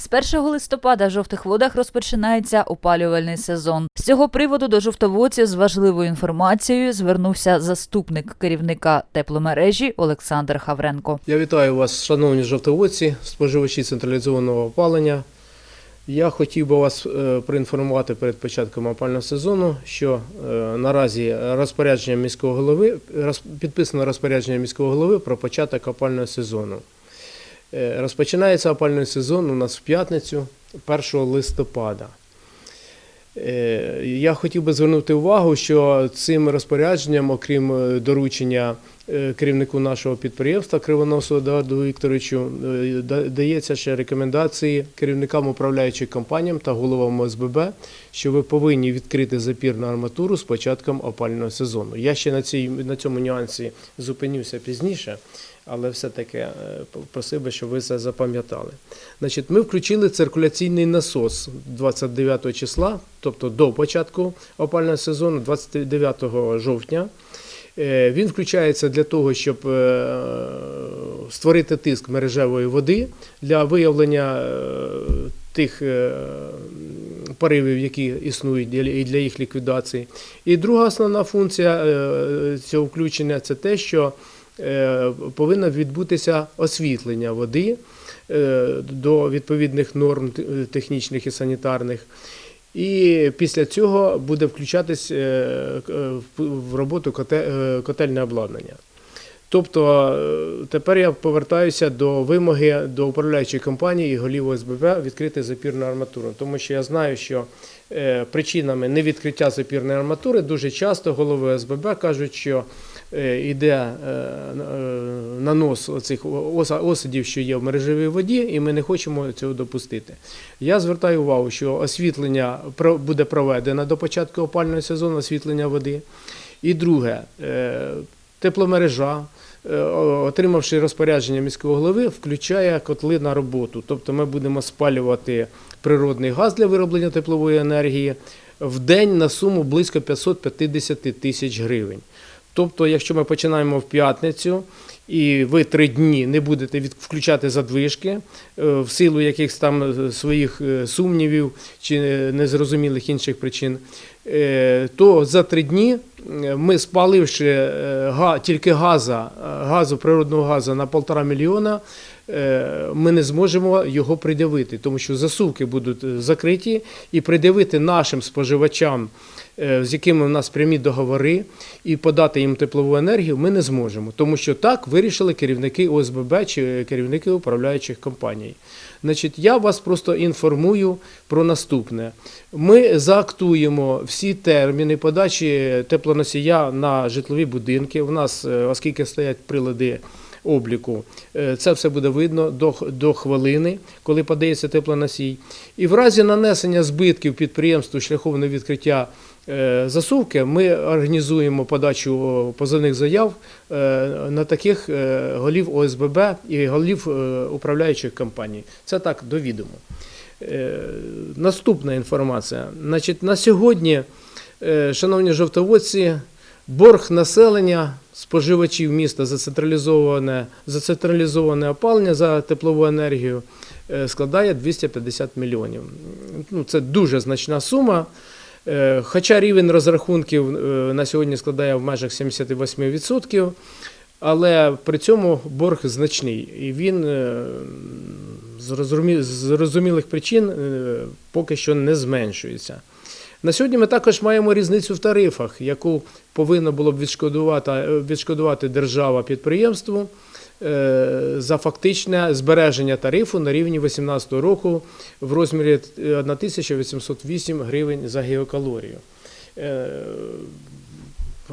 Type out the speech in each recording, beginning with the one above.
З 1 листопада в жовтих водах розпочинається опалювальний сезон. З цього приводу до жовтоводців з важливою інформацією звернувся заступник керівника тепломережі Олександр Хавренко. Я вітаю вас, шановні жовтоводці, споживачі централізованого опалення. Я хотів би вас е, проінформувати перед початком опального сезону, що е, наразі розпорядження міського голови підписано розпорядження міського голови про початок опального сезону. Е, Розпочинається опальний сезон у нас в п'ятницю, 1 листопада. Е, Я хотів би звернути увагу, що цим розпорядженням, окрім е, доручення керівнику нашого підприємства Кривоносу Едуарду Вікторовичу, дається ще рекомендації керівникам управляючих компаніям та головам ОСББ, що ви повинні відкрити запір на арматуру з початком опального сезону. Я ще на, цій, на цьому нюансі зупинюся пізніше, але все-таки е, просив би, щоб ви це запам'ятали. Значить, ми включили циркуляційний насос 29 числа, тобто до початку опального сезону, 29 жовтня. Е, Він включається для того, щоб е, створити тиск мережевої води для виявлення тих поривів, які існують і для їх ліквідації. І друга основна функція цього включення це те, що повинно відбутися освітлення води е, до відповідних норм технічних і санітарних. І після цього буде включатись е, е, в- роботу е, котельне обладнання. Тобто е, тепер я повертаюся до вимоги до управляючої компанії і голів ОСББ відкрити запірну арматуру, тому що я знаю, що е, причинами невідкриття запірної арматури дуже часто голови ОСББ кажуть, що е, йде е, е, нанос оцих осадів, що є в мережевій воді, і ми не хочемо цього допустити. Я звертаю увагу, що освітлення буде проведено до початку опального сезону, освітлення води. І друге, е, тепломережа, е, отримавши розпорядження міського голови, включає котли на роботу. Тобто ми будемо спалювати природний газ для вироблення теплової енергії в день на суму близько 550 тисяч гривень. Тобто, якщо ми починаємо в п'ятницю, і ви три дні не будете від- включати задвижки е, в силу якихось там е, своїх е, сумнівів чи незрозумілих інших причин, то за три дні ми спаливши тільки газа, е, газу, природного газу на полтора мільйона, ми не зможемо його придавити, тому що засувки будуть закриті, і придавити нашим споживачам, з якими в нас прямі договори, і подати їм теплову енергію ми не зможемо, тому що так вирішили керівники ОСББ чи керівники управляючих компаній. Значить, я вас просто інформую про наступне. Ми заактуємо всі терміни подачі теплоносія на житлові будинки. У нас, е, оскільки стоять прилади обліку, е, це все буде видно до, до хвилини, коли подається теплоносій. І в разі нанесення збитків підприємству шляхом невідкриття е, засувки, ми організуємо подачу позовних заяв е, на таких голів ОСББ і голів управляючих компаній. Це так довідомо. Наступна інформація. Значить, на сьогодні, шановні жовтоводці, борг населення споживачів міста за централізоване, за централізоване опалення за теплову енергію е, складає 250 мільйонів. Ну, це дуже значна сума. Е, Хоча рівень розрахунків е, на сьогодні складає в межах 78%, але при цьому борг значний. І він з розумі- зрозумілих причин поки що не зменшується. На сьогодні ми також маємо різницю в тарифах, яку повинна було б відшкодувати, е, відшкодувати держава підприємству е, за фактичне збереження тарифу на рівні 2018 року в розмірі е, 1808 гривень за геокалорію.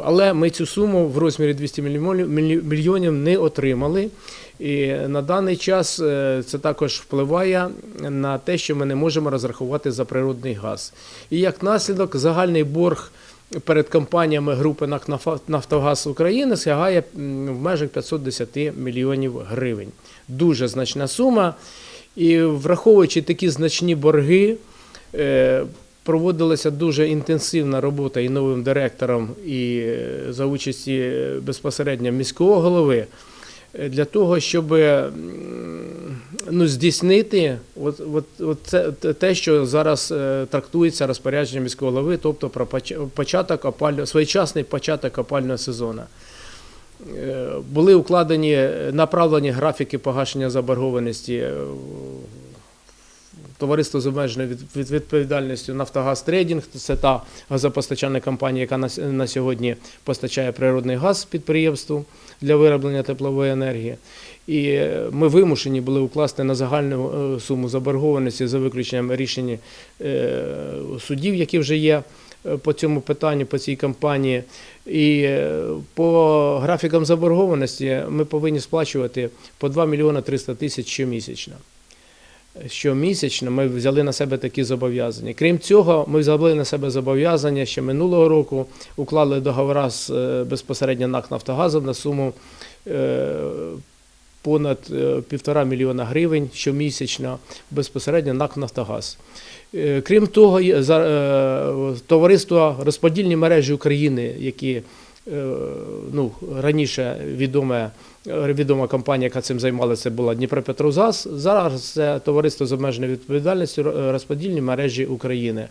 Але ми цю суму в розмірі 200 мільйонів- не отримали. І на даний час е, це також впливає на те, що ми не можемо розрахувати за природний газ. І як наслідок, загальний борг перед компаніями групи Нафтогаз України сягає в межах 510 мільйонів гривень. Дуже значна сума. І враховуючи такі значні борги, е, проводилася дуже інтенсивна робота і новим директором, і е, за участі е, безпосередньо міського голови. е, для того, щоб ну, здійснити от, от, от це, те, що зараз трактується розпорядженням міського голови, тобто про початок опалю, своєчасний початок опального сезону. Були укладені направлені графіки погашення заборгованості товариство з обмеженою від- від- відповідальністю Нафтогаз Трейдінг. Це та газопостачальна компанія, яка на, сьогодні постачає природний газ підприємству для вироблення теплової енергії. І е, ми вимушені були укласти на загальну е, суму заборгованості за виключенням рішень е, судів, які вже є по цьому питанню, по цій компанії. І по графікам заборгованості ми повинні сплачувати по 2 мільйони 300 тисяч щомісячно. Щомісячно ми взяли на себе такі зобов'язання. Крім цього, ми взяли на себе зобов'язання ще минулого року, уклали договори з е, безпосередньо НАК «Нафтогазом» на суму е, понад е, півтора мільйона гривень щомісячно безпосередньо НАК «Нафтогаз». Крім того, товариство розподільні мережі України, які ну, раніше відоме, відома компанія, яка цим займалася, була Дніпропетровгаз. Зараз це товариство з обмеженою відповідальністю е, розподільні мережі України.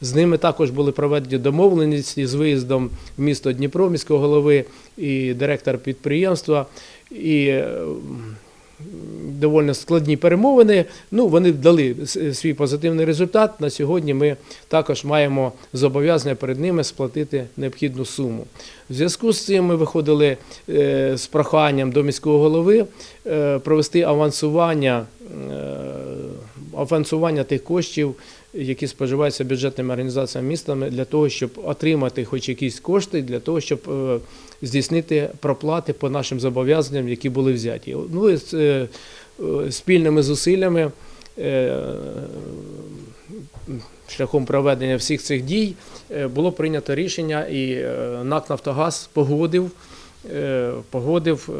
З ними також були проведені домовленості з виїздом в місто Дніпро, міського голови і директор підприємства. І е, доволі складні перемовини. Ну, вони дали свій позитивний результат. На сьогодні ми також маємо зобов'язання перед ними сплатити необхідну суму. В зв'язку з цим ми виходили е, з проханням до міського голови е, провести авансування, е, авансування тих коштів. Які споживаються бюджетними організаціями містами для того, щоб отримати хоч якісь кошти, для того, щоб е, здійснити проплати по нашим зобов'язанням, які були взяті. Ну і з е, е, спільними зусиллями шляхом проведення всіх цих дій було прийнято рішення, і НАК Нафтогаз погодив, погодив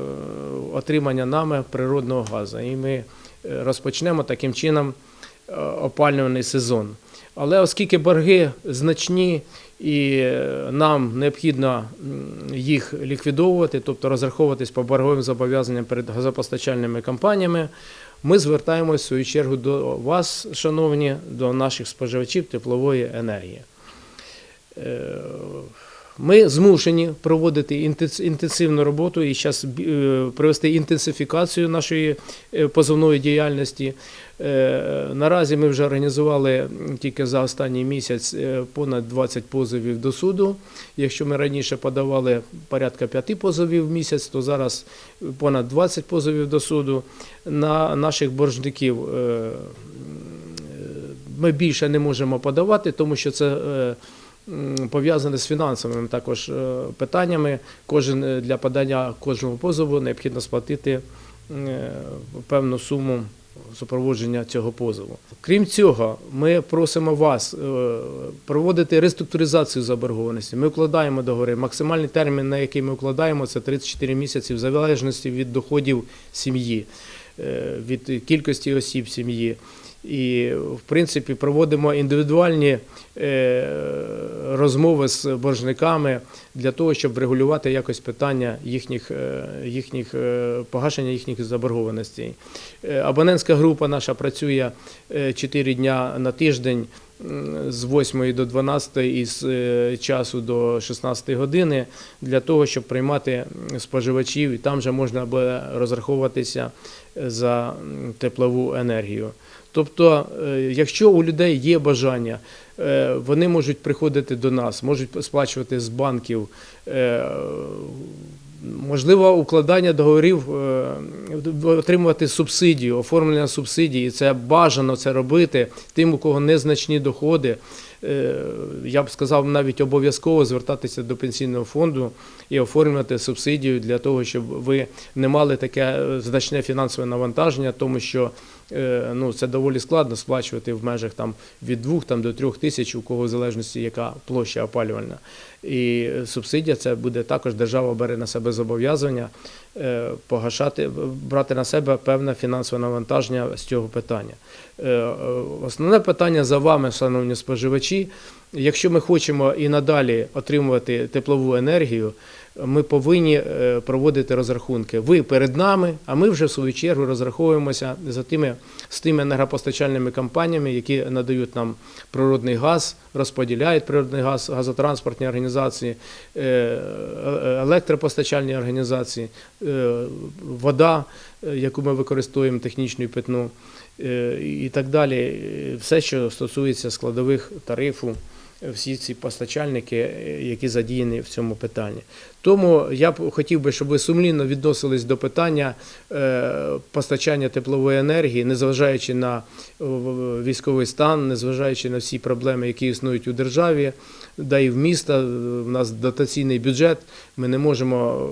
отримання нами природного газу. І ми розпочнемо таким чином опалювальний сезон. Але оскільки борги значні і е, нам необхідно їх ліквідовувати, тобто розраховуватись по борговим зобов'язанням перед газопостачальними компаніями, ми звертаємось в свою чергу до вас, шановні, до наших споживачів теплової енергії. Е, Ми змушені проводити інтенс- інтенсивну роботу і зараз провести інтенсифікацію нашої е, позовної діяльності. Е, Наразі ми вже організували тільки за останній місяць е, понад 20 позовів до суду. Якщо ми раніше подавали порядка 5 позовів в місяць, то зараз понад 20 позовів до суду на наших боржників. е, е, Ми більше не можемо подавати, тому що це е, пов'язане з фінансовими також е, питаннями. Кожен е, для подання кожного позову необхідно сплатити е, певну суму супроводження цього позову. Крім цього, ми просимо вас проводити реструктуризацію заборгованості. Ми укладаємо договори. Максимальний термін, на який ми укладаємо, це 34 місяці, в залежності від доходів сім'ї, від кількості осіб сім'ї. І, в принципі, проводимо індивідуальні е, розмови з боржниками для того, щоб врегулювати якось питання їхніх, е, їхніх е, погашення їхніх заборгованостей. Абонентська група наша працює 4 дня на тиждень з 8 до 12 і з часу до 16 години для того, щоб приймати споживачів, і там же можна буде розраховуватися за теплову енергію. Тобто, е, якщо у людей є бажання, е, вони можуть приходити до нас, можуть сплачувати з банків. е, Можливо, укладання договорів, отримувати субсидію, оформлення субсидії. Це бажано це робити тим, у кого незначні доходи. Я б сказав, навіть обов'язково звертатися до пенсійного фонду і оформлювати субсидію для того, щоб ви не мали таке значне фінансове навантаження, тому що ну, це доволі складно сплачувати в межах там, від 2 там, до 3 тисяч, у кого в залежності яка площа опалювальна. І субсидія це буде також держава бере на себе зобов'язання е, погашати, брати на себе певне фінансове навантаження з цього питання. Е, е, Основне питання за вами, шановні споживачі. Якщо ми хочемо і надалі отримувати теплову енергію, ми повинні е, проводити розрахунки. Ви перед нами, а ми вже в свою чергу розраховуємося за тими з тими енергопостачальними компаніями, які надають нам природний газ, розподіляють природний газ, газотранспортні організації, е, е, електропостачальні організації, вода, яку ми використовуємо технічну і питну, і так далі. Все, що стосується складових тарифу всі ці постачальники, які задіяні в цьому питанні. Тому я б хотів би, щоб ви сумлінно відносились до питання е, постачання теплової енергії, незважаючи на е, військовий стан, незважаючи на всі проблеми, які існують у державі, да і в міста. У нас дотаційний бюджет. Ми не можемо,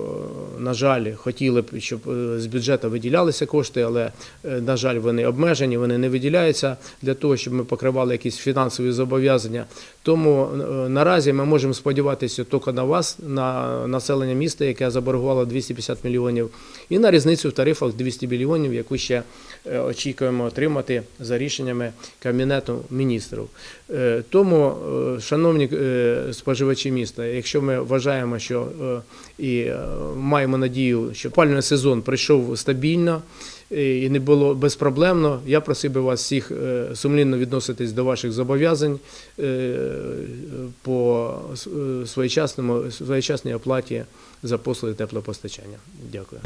е, на жаль, хотіли б, щоб е, з бюджету виділялися кошти, але, е, на жаль, вони обмежені, вони не виділяються для того, щоб ми покривали якісь фінансові зобов'язання. Тому е, наразі ми можемо сподіватися тільки на вас, на населення міста, яке заборгувало 250 мільйонів, і на різницю в тарифах 200 мільйонів, яку ще очікуємо отримати за рішеннями Кабінету міністрів. Е, Тому, е, шановні е, споживачі міста, якщо ми вважаємо, що е, і е, маємо надію, що опалювальний сезон прийшов стабільно е, і не було безпроблемно, я просив би вас всіх е, сумлінно відноситись до ваших зобов'язань е, по е, своєчасному своєчасній оплаті за послуги теплопостачання. Дякую.